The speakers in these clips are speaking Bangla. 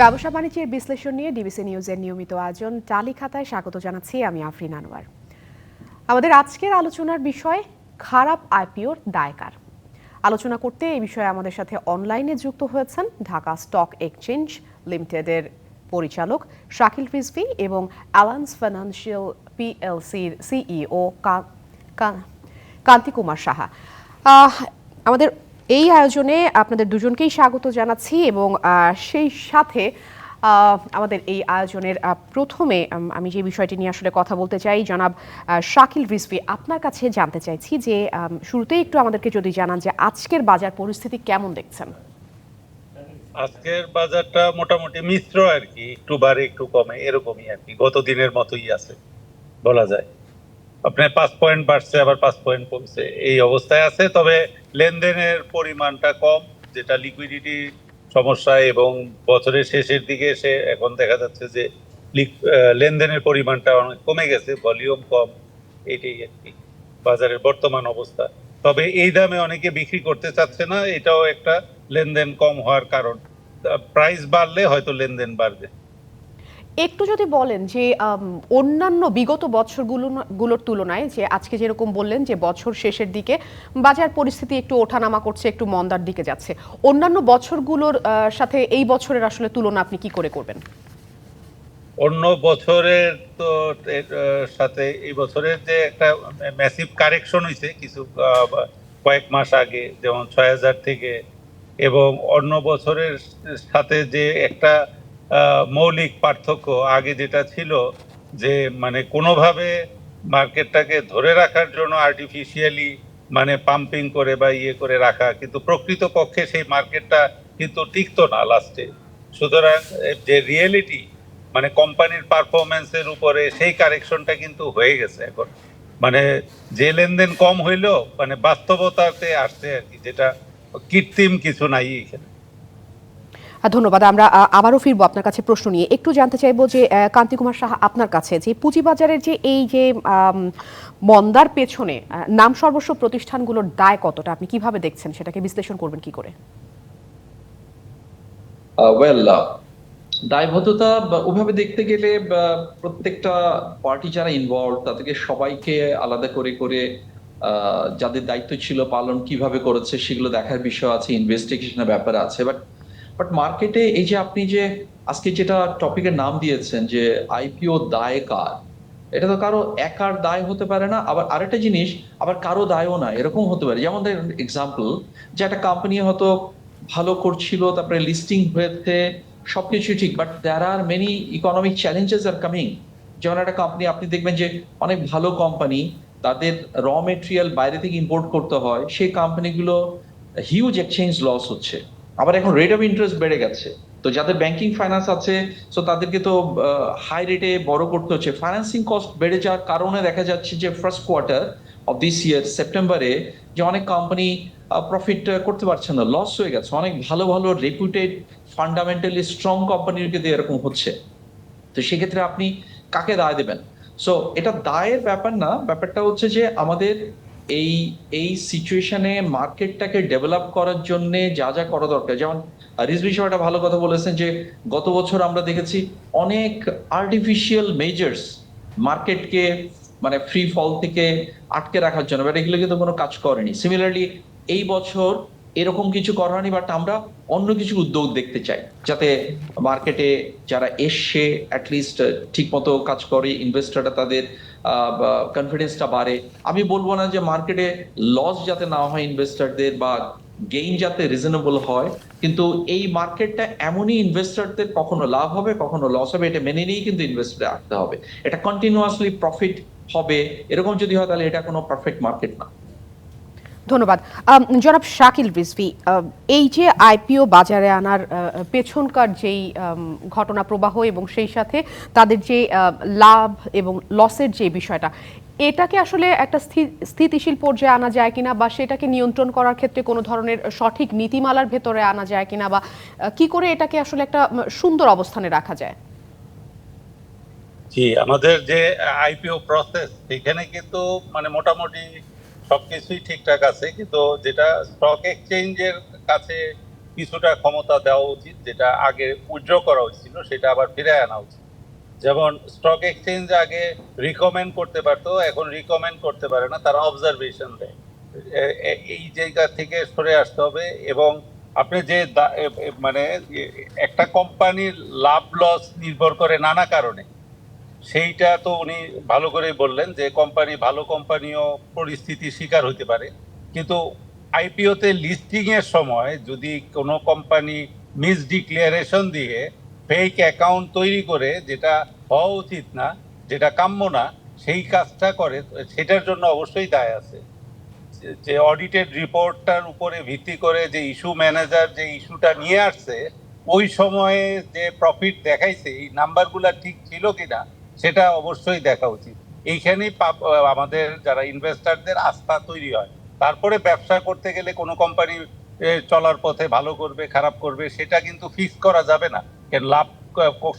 ব্যবসা বাণিজ্যের বিশ্লেষণ নিয়ে ডিবিসি নিউজের নিয়মিত আয়োজন টালি খাতায় স্বাগত জানাচ্ছি আমি আফরিন আনোয়ার। আমাদের আজকের আলোচনার বিষয়, খারাপ আইপিওর দায়কার। আলোচনা করতে এই বিষয়ে আমাদের সাথে অনলাইনে যুক্ত হয়েছেন ঢাকা স্টক এক্সচেঞ্জ লিমিটেডের পরিচালক শাকিল রিজভি এবং অ্যালান্স ফাইন্যান্সিয়াল পিএলসির সিইও কান্তি কুমার সাহা। আমাদের এই আয়োজনে আপনাদের দুজনকেই স্বাগত জানাচ্ছি এবং সেই সাথে আমাদের এই আয়োজনের প্রথমে, আমি যে বিষয়টি নিয়ে আসলে কথা বলতে চাই, জনাব শাকিল রিজভি, আপনার কাছে জানতে চাইছি যে শুরুতেই একটু আমাদেরকে যদি জানান যে আজকের বাজার পরিস্থিতি কেমন দেখছেন? আজকের বাজারটা মোটামুটি মিশ্র আর কি, একটু বাড়ে, একটু কমে, এরকমই আর কি, গত দিনের মতোই আছে, বলা যায়। আপনার পাঁচ পয়েন্ট বাড়ছে, আবার পাঁচ পয়েন্ট কমছে, এই অবস্থায় আছে। তবে লেনদেনের পরিমাণটা কম, যেটা লিকুইডিটি সমস্যা এবং বছরের শেষের দিকে এসে এখন দেখা যাচ্ছে যে লেনদেনের পরিমাণটা অনেক কমে গেছে ভলিউম কম, এটাই আর কি, বাজারের বর্তমান অবস্থা। তবে এই দামে অনেকে বিক্রি করতে চাচ্ছে না, এটাও একটা লেনদেন কম হওয়ার কারণ। প্রাইস বাড়লে হয়তো লেনদেন বাড়বে। একটু যদি বলেন যে অন্যান্য বিগত বছরগুলো, গুলোর তুলনায় যে আজকে যেরকম বললেন যে বছর শেষের দিকে বাজার পরিস্থিতি একটু ওঠানামা করছে, একটু মন্দার দিকে যাচ্ছে। অন্যান্য বছরগুলোর সাথে এই বছরের আসলে তুলনা আপনি কি করে করবেন? অন্য বছরের তো সাথে এই বছরের যে একটা ম্যাসিভ কারেকশন হয়েছে কিছু কয়েক মাস আগে, যেমন ছয় হাজার থেকে এবং অন্য বছরের সাথে যে একটা মৌলিক পার্থক্য আগে যেটা ছিল যে মানে কোনোভাবে মার্কেটটাকে ধরে রাখার জন্য আর্টিফিশিয়ালি মানে পাম্পিং করে বা ইয়ে করে রাখা, কিন্তু প্রকৃত পক্ষে সেই মার্কেটটা কিন্তু টিকতো না লাস্টে সুতরাং যে রিয়েলিটি মানে কোম্পানির পারফরমেন্সের উপরে সেই কারেকশনটা কিন্তু হয়ে গেছে এখন। মানে যে লেনদেন কম হইলেও মানে বাস্তবতাতে আসছে আর কি, যেটা কৃত্রিম কিছু নাই এখানে ধন্যবাদ। আমরা আবারও ফিরবো আপনার কাছে প্রশ্ন নিয়ে। একটু জানতে চাইব যে কান্তি কুমার সাহা আপনার কাছে যে পুঁজিবাজারের যে এই যে মন্দার পেছনে নাম সর্বস্ব প্রতিষ্ঠানগুলোর দায় কতটা? আপনি কীভাবে দেখছেন? সেটাকে বিশ্লেষণ করবেন কি করে? ওয়েল দায়বদ্ধতা ওভাবে দেখতে গেলে প্রত্যেকটা পার্টি যারা ইনভলভ তাদেরকে সবাইকে আলাদা করে করে যাদের দায়িত্ব ছিল পালন কীভাবে করেছে, সেগুলো দেখার বিষয় আছে ইনভেস্টিগেশনের ব্যাপার আছে। বাট মার্কেটে এই যে আপনি যে আজকে যেটা টপিকের নাম দিয়েছেন যে আইপিও দায় কার, এটা তো কারও একার দায় হতে পারে না, আবার আরেকটা জিনিস, আবার কারও দায়ও না, এরকম হতে পারে। যেমন এক্সাম্পল যে একটা কোম্পানি হয়তো ভালো করছিল, তারপরে লিস্টিং হয়েছে, সবকিছু ঠিক but there are many economic challenges are coming যেমন একটা কোম্পানি আপনি দেখবেন যে অনেক ভালো কোম্পানি তাদের র মেটেরিয়াল বাইরে থেকে ইম্পোর্ট করতে হয়, সেই কোম্পানিগুলো হিউজ এক্সচেঞ্জ লস হচ্ছে। আবার এখন রেট অফ ইন্টারেস্ট বেড়ে গেছে। তো যাদের ব্যাংকিং ফাইন্যান্স আছে সো তাদেরকে তো হাই রেটে বড় করতে হচ্ছে। ফাইন্যান্সিং কস্ট বেড়ে যাওয়ার কারণে দেখা যাচ্ছে যে first quarter of this year সেপ্টেম্বরে যে অনেক কোম্পানি প্রফিট করতে পারছে না লস হয়ে গেছে। অনেক ভালো ভালো রেপুটেড ফান্ডামেন্টালি স্ট্রং কোম্পানির কিন্তু এরকম হচ্ছে। তো সেক্ষেত্রে আপনি কাকে দায় দেবেন? সো এটা দায়ের ব্যাপার না, ব্যাপারটা হচ্ছে যে আমাদের এই এই সিচুয়েশনে মার্কেটটাকে ডেভেলপ করার জন্য যা যা করা দরকার। যেমন রিজভি সাহেব একটা ভালো কথা বলেছেন যে, গত বছর আমরা দেখেছি অনেক আর্টিফিশিয়াল মেজার্স মার্কেটকে মানে ফ্রি ফল থেকে আটকে রাখার জন্য বাট এগুলো কিন্তু কোনো কাজ করেনি। সিমিলারলি এই বছর এরকম কিছু করা হয়নি বাট আমরা অন্য কিছু উদ্যোগ দেখতে চাই, যাতে মার্কেটে যারা এসছে অ্যাটলিস্ট ঠিক মতো কাজ করে ইনভেস্টররা তাদের কনফিডেন্সটা বাড়ে। আমি বলব না যে মার্কেটে লস যাতে না হয় ইনভেস্টারদের বা গেইন যাতে রিজনেবল হয়, কিন্তু এই মার্কেটটা এমনই ইনভেস্টারদের কখনো লাভ হবে, কখনো লস হবে, এটা মেনে নিয়েই কিন্তু ইনভেস্টর রাখতে হবে। এটা কন্টিনিউয়াসলি প্রফিট হবে। এরকম যদি হয় তাহলে এটা কোনো পারফেক্ট মার্কেট না। ধন্যবাদ। জনাব শাকিল রিজভি এই যে আইপিও বাজারে আনার পেছনকার যেই ঘটনা প্রবাহ এবং সেই সাথে তাদের যে লাভ এবং লসের যে বিষয়টা, এটাকে আসলে একটা স্থি- স্থিতিশীল পর্যায়ে আনা যায় কিনা বা সেটাকে নিয়ন্ত্রণ করার ক্ষেত্রে কোনো ধরনের সঠিক নীতিমালার ভেতরে আনা যায় কিনা বা কি করে এটাকে আসলে একটা সুন্দর অবস্থানে রাখা যায়? জি, আমাদের যে আইপিও প্রসেস এখানে কিন্তু মানে মোটামুটি সবকিছুই ঠিকঠাক আছে, কিন্তু যেটা স্টক এক্সচেঞ্জের কাছে কিছুটা ক্ষমতা দেওয়া উচিত, যেটা আগে উইথড্র করা হয়েছিল, সেটা আবার ফিরে আনা উচিত। যেমন স্টক এক্সচেঞ্জ আগে রিকমেন্ড করতে পারতো, এখন রিকমেন্ড করতে পারে না, তারা অবজারভেশন দেয়। এই জায়গা থেকে সরে আসতে হবে এবং আপনি যে মানে একটা কোম্পানির লাভ লস নির্ভর করে নানা কারণে। সেইটা তো উনি ভালো করেই বললেন যে কোম্পানি ভালো কোম্পানিও পরিস্থিতির শিকার হতে পারে। কিন্তু আইপিওতে লিস্টিংয়ের সময় যদি কোনো কোম্পানি মিস ডিক্লারেশন দিয়ে ফেক অ্যাকাউন্ট তৈরি করে, যেটা হওয়া উচিত না, যেটা কাম্য না, সেই কাজটা করে, সেটার জন্য অবশ্যই দায় আছে। যে অডিটেড রিপোর্টটার উপরে ভিত্তি করে যে ইস্যু ম্যানেজার যে ইস্যুটা নিয়ে আসছে, ওই সময়ে যে প্রফিট দেখাইছে, এই নাম্বারগুলো ঠিক ছিল কিনা সেটা অবশ্যই দেখা উচিত। এইখানেই আমাদের যারা ইনভেস্টারদের আস্থা তৈরি হয়, তারপরে ব্যবসা করতে গেলে কোনো কোম্পানি চলার পথে ভালো করবে, খারাপ করবে, সেটা কিন্তু ফিক্স করা যাবে না। লাভ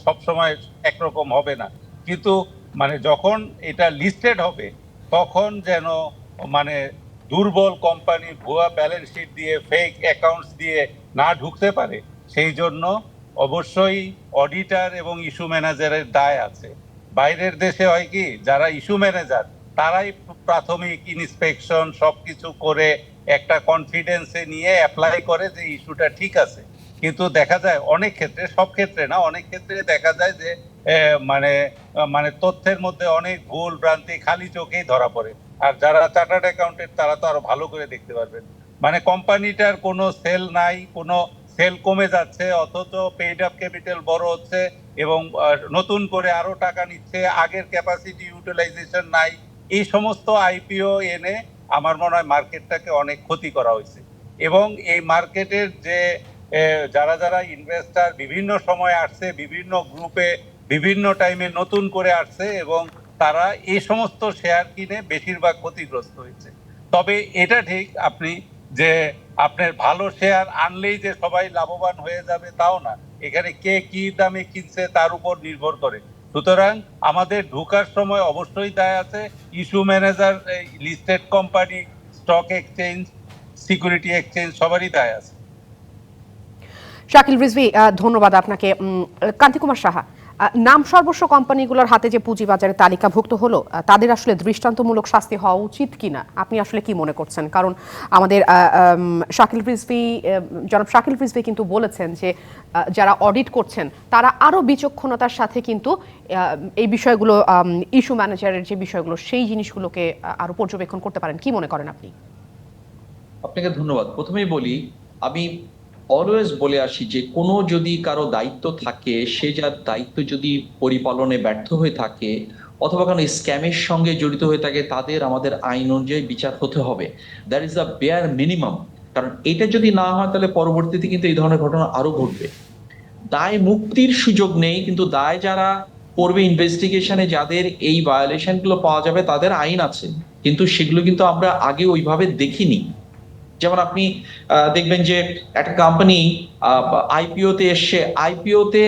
সবসময় একরকম হবে না। কিন্তু মানে যখন এটা লিস্টেড হবে, তখন যেন মানে দুর্বল কোম্পানি ভুয়া ব্যালেন্স শিট দিয়ে ফেক অ্যাকাউন্টস দিয়ে না ঢুকতে পারে, সেই জন্য অবশ্যই অডিটার এবং ইস্যু ম্যানেজারের দায় আছে। বাইরের দেশে হয় কি, যারা ইস্যু ম্যানেজার, তারাই প্রাথমিক ইন্সপেকশন সবকিছু করে একটা কনফিডেন্সে নিয়ে অ্যাপ্লাই করে যে ইস্যুটা ঠিক আছে। কিন্তু দেখা যায় অনেক ক্ষেত্রে, সব ক্ষেত্রে না, অনেক ক্ষেত্রে দেখা যায় যে মানে মানে তথ্যের মধ্যে অনেক ভুল ভ্রান্তি খালি চোখেই ধরা পড়ে। আর যারা চার্টার্ড অ্যাকাউন্টেন্ট তারা তো আরও ভালো করে দেখতে পারবেন। মানে কোম্পানিটার কোনো সেল নাই, কোনো সেল কমে যাচ্ছে, অথচ পেইড আপ ক্যাপিটাল বড় হচ্ছে এবং নতুন করে আরও টাকা নিচ্ছে, আগের ক্যাপাসিটি ইউটিলাইজেশন নাই, এই সমস্ত আইপিও এনে আমার মনে হয় মার্কেটটাকে অনেক ক্ষতি করা হয়েছে। এবং এই মার্কেটের যে যারা যারা ইনভেস্টার বিভিন্ন সময় আসছে, বিভিন্ন গ্রুপে বিভিন্ন টাইমে নতুন করে আসছে এবং তারা এই সমস্ত শেয়ার কিনে বেশিরভাগ ক্ষতিগ্রস্ত হয়েছে। তবে এটা ঠিক আপনি যে, আপনার ভালো শেয়ার আনলেই যে সবাই লাভবান হয়ে যাবে তাও না। এখানে কে কি দামে কিনছে তার উপর নির্ভর করে। সুতরাং আমাদের ঢোকার সময় অবশ্যই দায় আছে issue manager listed company, stock exchange, security exchange, সবারই দায় আছে। শাকিল রিজভি ধন্যবাদ আপনাকে। কান্তি কুমার সাহা। নাম সর্বস্ব কোম্পানিগুলোর হাতে যে পুঁজিবাজারে তালিকাভুক্ত হলো তাদের আসলে দৃষ্টান্তমূলক শাস্তি হওয়া উচিত কিনা? আপনি আসলে কি মনে করছেন? কারণ আমাদের শাকিল রিজভি জনাব শাকিল রিজভি কিন্তু বলেছেন যে যারা অডিট করছেন তারা আরও বিচক্ষণতার সাথে কিন্তু এই বিষয়গুলো ইস্যু ম্যানেজারের যে বিষয়গুলো সেই জিনিসগুলোকে আহ, আরও পর্যবেক্ষণ করতে পারেন। কি মনে করেন আপনি? আপনাকে ধন্যবাদ। প্রথমেই বলি আমি অলওয়েজ বলে আসি যে, কোনো যদি কারও দায়িত্ব থাকে, সে যার দায়িত্ব যদি পরিপালনে ব্যর্থ হয়ে থাকে, অথবা কোনো স্ক্যামের সঙ্গে জড়িত হয়ে থাকে, তাদের আমাদের আইন অনুযায়ী বিচার হতে হবে। That is the bare minimum কারণ এটা যদি না হয়, তাহলে পরবর্তীতে কিন্তু এই ধরনের ঘটনা আরও ঘটবে। দায় মুক্তির সুযোগ নেই, কিন্তু দায় যারা করবে ইনভেস্টিগেশনে যাদের এই ভায়োলেশনগুলো পাওয়া যাবে, তাদের আইন আছে। কিন্তু সেগুলো কিন্তু আমরা আগে ওইভাবে দেখিনি। যেমন আপনি দেখবেন যে একটা কোম্পানি আইপিও তে এসছে আইপিও তে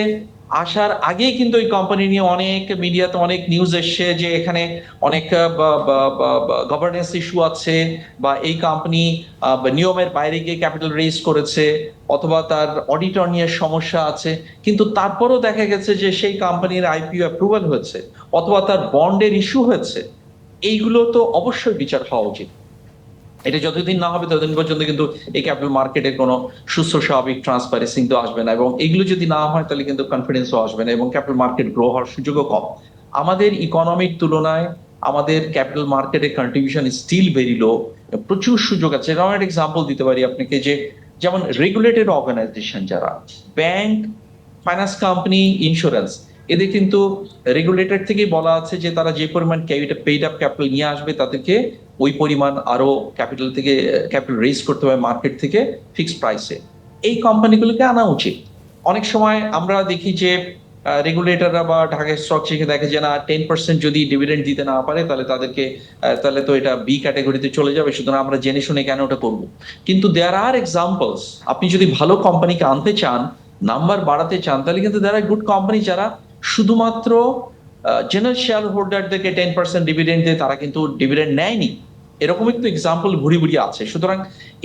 আসার আগেই কিন্তু ওই কোম্পানি নিয়ে অনেক মিডিয়াতে অনেক নিউজ এসছে যে এখানে অনেক গভর্নেন্স ইস্যু আছে বা এই কোম্পানি নিয়মের বাইরে গিয়ে ক্যাপিটাল রেজ করেছে অথবা তার অডিটর নিয়ে সমস্যা আছে। কিন্তু তারপরও দেখা গেছে যে সেই কোম্পানির আইপিও অ্যাপ্রুভাল হয়েছে অথবা তার বন্ডের ইস্যু হয়েছে। এইগুলো তো অবশ্যই বিচার হওয়া উচিত। এটা যতদিন না হবে, ততদিন পর্যন্ত কিন্তু এই ক্যাপিটাল মার্কেটের কোনো সুস্থ, স্বাভাবিক ট্রান্সপারেন্সি কিন্তু আসবে না। এবং এগুলো যদি না হয়, তাহলে কিন্তু কনফিডেন্সও আসবে না এবং ক্যাপিটাল মার্কেট গ্রো হওয়ার সুযোগও কম। আমাদের ইকোনমিক তুলনায় আমাদের ক্যাপিটাল মার্কেটের কন্ট্রিবিউশন স্টিল ভেরি লো প্রচুর সুযোগ আছে। এরকম একটা এক্সাম্পল দিতে পারি আপনাকে যে, যেমন রেগুলেটেড অর্গানাইজেশন যারা ব্যাংক ফাইন্যান্স কোম্পানি ইন্স্যুরেন্স এদের কিন্তু রেগুলেটর থেকেই বলা আছে যে তারা যে পরিমাণ পেইড আপ ক্যাপিটাল নিয়ে আসবে, তাদেরকে ওই পরিমাণ আরও ক্যাপিটাল থেকে ক্যাপিটাল রেজ করতে হবে মার্কেট থেকে ফিক্সড প্রাইসে এই কোম্পানিগুলোকে আনা উচিত। অনেক সময় আমরা দেখি যে রেগুলেটররা বা ঢাকা স্টক চেকে দেখে যে, না টেন পার্সেন্ট যদি ডিভিডেন্ড দিতে না পারে, তাহলে তাদেরকে তাহলে তো এটা বি ক্যাটাগরিতে চলে যাবে, সুতরাং আমরা জেনে শুনে কেন ওটা করব? কিন্তু দেয়ার আর এক্সাম্পলস আপনি যদি ভালো কোম্পানিকে আনতে চান নাম্বার বাড়াতে চান, তাহলে কিন্তু দেয়ার আর গুড কোম্পানি যারা শুধুমাত্র জেনারেল শেয়ার হোল্ডারদেরকে টেন পার্সেন্ট ডিভিডেন্ড দিয়ে তারা কিন্তু ডিভিডেন্ড নেয়নি। এরকম একটু এক্সাম্পল ভুরি ভুরি আছে। সুতরাং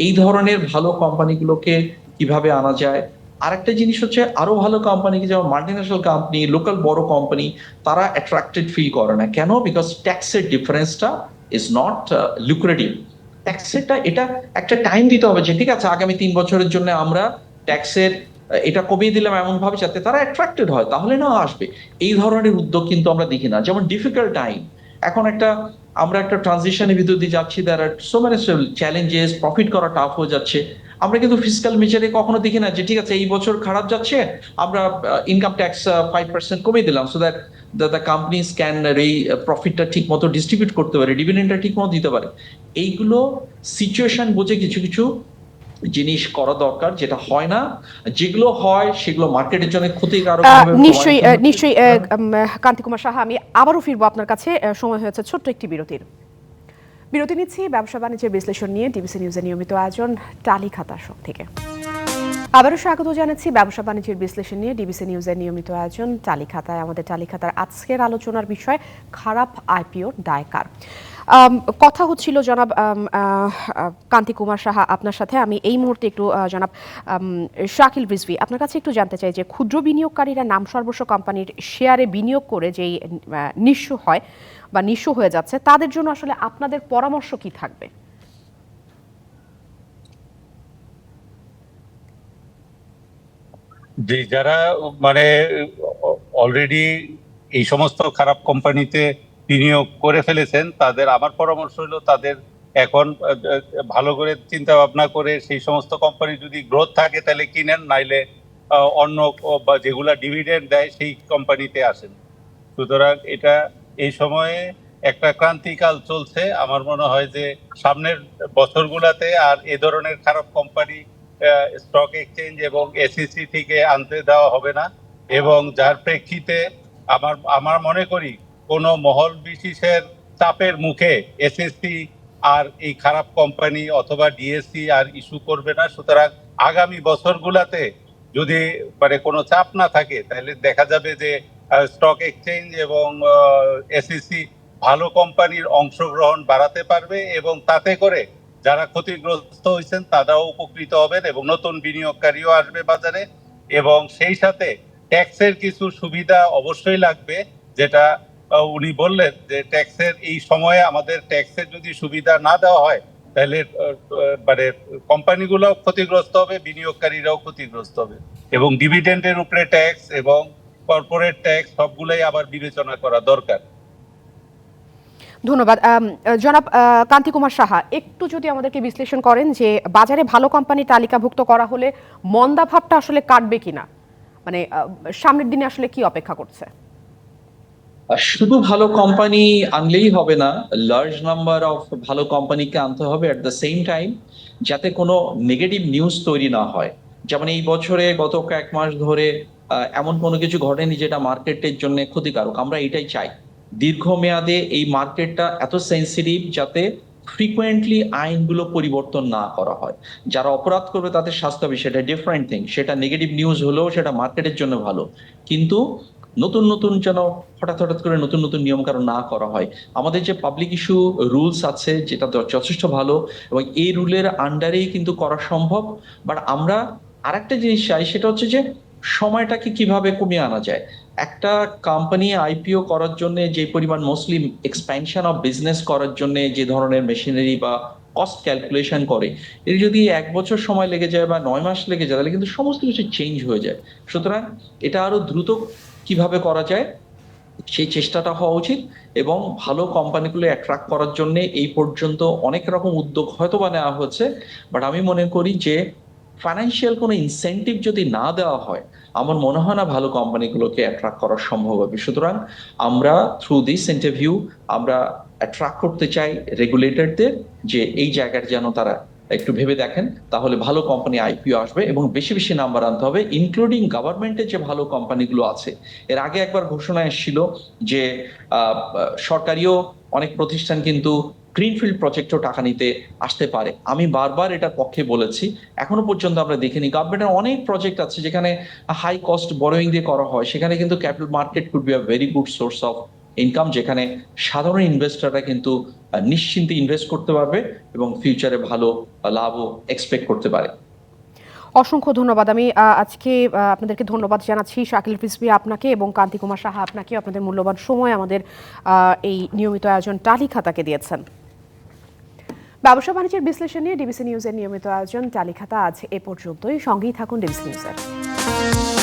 এই ধরনের ভালো কোম্পানিগুলোকে কীভাবে আনা যায়? আরেকটা জিনিস হচ্ছে, আরও ভালো কোম্পানি যেমন মাল্টিন্যাশনাল কোম্পানি লোকাল বড় কোম্পানি তারা অ্যাট্রাক্টেড ফিল করে না। কেন? বিকজ ট্যাক্সের ডিফারেন্সটা ইজ নট লুক্রেটিভ ট্যাক্সেরটা এটা একটা টাইম দিতে হবে যে, ঠিক আছে, আগামী তিন বছরের জন্য আমরা ট্যাক্সের এটা কমিয়ে দিলাম এমন ভাবে যাতে তারা অ্যাট্রাক্টেড হয়। তাহলে না আসবে। এই ধরনের উদ্যোগ কিন্তু আমরা দেখি না। যেমন ডিফিকাল্ট টাইম এখন একটা, আমরা একটা ট্রানজিশনের ভিতর দিয়ে যাচ্ছি there are so many challenges profit করা টাফ হয়ে যাচ্ছে। আমরা কিন্তু ফিজিক্যাল মেজারে কখনো দেখি না যে, ঠিক আছে, এই বছর খারাপ যাচ্ছে, আমরা ইনকাম ট্যাক্স ফাইভ পার্সেন্ট কমিয়ে দিলাম so that the the companies can এই প্রফিটটা ঠিক মতো ডিস্ট্রিবিউট করতে পারে ডিভিডেন্ডটা ঠিক মতো দিতে পারে। এইগুলো সিচুয়েশন বোঝে কিছু কিছু জিনিস করা দরকার যেটা হয় না যেগুলো হয় সেগুলো মার্কেটের জন্য ক্ষতিকারক নিশ্চয়ই। নিশ্চয়ই কান্তি কুমার সাহা আমি আবারও ফিরবো আপনার কাছে সময় হয়েছে ছোট্ট একটি বিরতির। বিরতি নিচ্ছি ব্যবসা বাণিজ্যের বিশ্লেষণ নিয়ে ডিবিসি নিউজের নিয়মিত আয়োজন টালি খাতা শপ থেকে। আবারও স্বাগত জানাচ্ছি ব্যবসা বাণিজ্যের বিশ্লেষণ নিয়ে ডিবিসি নিউজের নিয়মিত আয়োজন টালি খাতায়। আমাদের টালিখাতার আজকের আলোচনার বিষয় খারাপ আইপিও দায়কার। আম, কথা হচ্ছিল জনাব কান্তি কুমার সাহা আপনার সাথে। আমি এই মুহূর্তে একটু জনাব শাকিল রিজভি আপনার কাছে একটু জানতে চাই যে ক্ষুদ্র বিনিয়োগকারীরা নাম সর্বস্ব কোম্পানির শেয়ারে বিনিয়োগ করে যেই নিঃস্ব হয় বা নিঃস্ব হয়ে যাচ্ছে, তাদের জন্য আসলে আপনাদের পরামর্শ কি থাকবে? যে যারা মানে অলরেডি এই সমস্ত খারাপ কোম্পানিতে বিনিয়োগ করে ফেলেছেন, তাদের আমার পরামর্শ হলো তাদের এখন ভালো করে চিন্তা ভাবনা করে সেই সমস্ত কোম্পানি যদি গ্রোথ থাকে তাহলে কিনেন, নাইলে অন্য বা যেগুলা ডিভিডেন্ড দেয় সেই কোম্পানিতে আসেন। সুতরাং এটা এই সময়ে একটা ক্রান্তিকাল চলছে। আমার মনে হয় যে সামনের বছরগুলাতে আর এ ধরনের খারাপ কোম্পানি স্টক এক্সচেঞ্জ এবং এসিসি থেকে আনতে দেওয়া হবে না। এবং যার প্রেক্ষিতে আমার আমার মনে করি কোনো মহল বিশেষের চাপের মুখে এসএসসি আর এই খারাপ কোম্পানি অথবা ডিএসসি আর ইস্যু করবে না। সুতরাং আগামী বছরগুলাতে যদি মানে কোনো চাপ না থাকে, তাহলে দেখা যাবে যে স্টক এক্সচেঞ্জ এবং এসএসসি ভালো কোম্পানির অংশগ্রহণ বাড়াতে পারবে এবং তাতে করে যারা ক্ষতিগ্রস্ত হয়েছেন তারাও উপকৃত হবেন এবং নতুন বিনিয়োগকারীও আসবে বাজারে এবং সেই সাথে ট্যাক্সের কিছু সুবিধা অবশ্যই লাগবে, যেটা উনি বললেন যে ট্যাক্সের এই সময়ে আমাদের ট্যাক্সের যদি সুবিধা না দেওয়া হয়, তাহলে মানে কোম্পানিগুলোও ক্ষতিগ্রস্ত হবে, বিনিয়োগকারীরাও ক্ষতিগ্রস্ত হবে। এবং ডিভিডেন্ডের উপরে ট্যাক্স এবং কর্পোরেট ট্যাক্স সবগুলাই আবার বিবেচনা করা দরকার। ধন্যবাদ। জনাব কান্তি কুমার সাহা, একটু যদি আমাদেরকে বিশ্লেষণ করেন যে বাজারে ভালো কোম্পানি তালিকাভুক্ত করা হলে মন্দা ভাবটা আসলে কাটবে কিনা? মানে সামনের দিনে আসলে কি অপেক্ষা করছে? শুধু ভালো কোম্পানি আনলেই হবে না লার্জ নাম্বার অফ ভালো কোম্পানিকে আনতে হবে অ্যাট দ্য সেম টাইম যাতে কোনো নেগেটিভ নিউজ তৈরি না হয়। যেমন এই বছরে গত কয়েক মাস ধরে এমন কোনো কিছু ঘটেনি যেটা মার্কেটের জন্য ক্ষতিকারক। আমরা এটাই চাই। দীর্ঘমেয়াদে এই মার্কেটটা এত সেন্সিটিভ যাতে ফ্রিকুয়েন্টলি আইনগুলো পরিবর্তন না করা হয়। যারা অপরাধ করবে তাদের শাস্তি হবে, সেটা ডিফারেন্ট থিং সেটা নেগেটিভ নিউজ হলেও সেটা মার্কেটের জন্য ভালো। কিন্তু নতুন নতুন যেন হঠাৎ হঠাৎ করে নতুন নতুন নিয়ম কারণ না করা হয়। আমাদের যে পাবলিক ইস্যু রুলস আছে, যেটা যথেষ্ট ভালো এবং এই রুলের আন্ডারেই কিন্তু করা সম্ভব। বাট আমরা আরেকটা জিনিস চাই, সেটা হচ্ছে যে সময়টাকে কীভাবে কমিয়ে আনা যায়। একটা কোম্পানি আইপিও করার জন্য যে পরিমাণ মোস্টলি এক্সপ্যানশন অফ বিজনেস করার জন্য যে ধরনের মেশিনারি বা কস্ট ক্যালকুলেশন করে এর যদি এক বছর সময় লেগে যায় বা নয় মাস লেগে যায়, তাহলে কিন্তু সমস্ত কিছু চেঞ্জ হয়ে যায়। সুতরাং এটা আরও দ্রুত কীভাবে করা যায়, সেই চেষ্টাটা হওয়া উচিত এবং ভালো কোম্পানিগুলো অ্যাট্রাক্ট করার জন্য এই পর্যন্ত অনেক রকম উদ্যোগ হয়তো বা নেওয়া হচ্ছে। বাট আমি মনে করি যে ফাইন্যান্সিয়াল কোনো ইনসেন্টিভ যদি না দেওয়া হয়, আমার মনে হয় না ভালো কোম্পানিগুলোকে অ্যাট্রাক্ট করা সম্ভব হবে। সুতরাং আমরা থ্রু দিস ইন্টারভিউ আমরা অ্যাট্রাক্ট করতে চাই রেগুলেটরদের যে এই জায়গাটা যেন তারা একটু ভেবে দেখেন, তাহলে ভালো কোম্পানি আইপিও আসবে এবং বেশি বেশি নাম্বার আনতে হবে ইনক্লুডিং গভর্নমেন্টের যে ভালো কোম্পানিগুলো আছে। এর আগে একবার ঘোষণা এসেছিল যে সরকারিও অনেক প্রতিষ্ঠান কিন্তু গ্রিনফিল্ড প্রজেক্টও টাকা নিতে আসতে পারে। আমি বারবার এটার পক্ষে বলেছি। এখনও পর্যন্ত আমরা দেখিনি। গভর্নমেন্টের অনেক প্রজেক্ট আছে যেখানে হাই কস্ট বরোয়িং দিয়ে করা হয়। সেখানে কিন্তু capital market could be a very good source of income যেখানে সাধারণ ইনভেস্টররা কিন্তু নিশ্চিন্তে ইনভেস্ট করতে পারবে এবং ফিউচারে ভালো লাভও এক্সপেক্ট করতে পারে। অসংখ্য ধন্যবাদ। আমি আজকে আপনাদেরকে ধন্যবাদ জানাচ্ছি শাকিল রিজভি আপনাকে এবং কান্তি কুমার সাহা আপনাকে। আপনাদের মূল্যবান সময় আমাদের এই নিয়মিত আয়োজন টালি খাতাকে দিয়েছেন। ব্যবসা বাণিজ্যের বিশ্লেষণ নিয়ে ডিবিসি নিউজের নিয়মিত আয়োজন টালি খাতা আজ এ পর্যন্তই। সঙ্গেই থাকুন ডিবিসি নিউজের।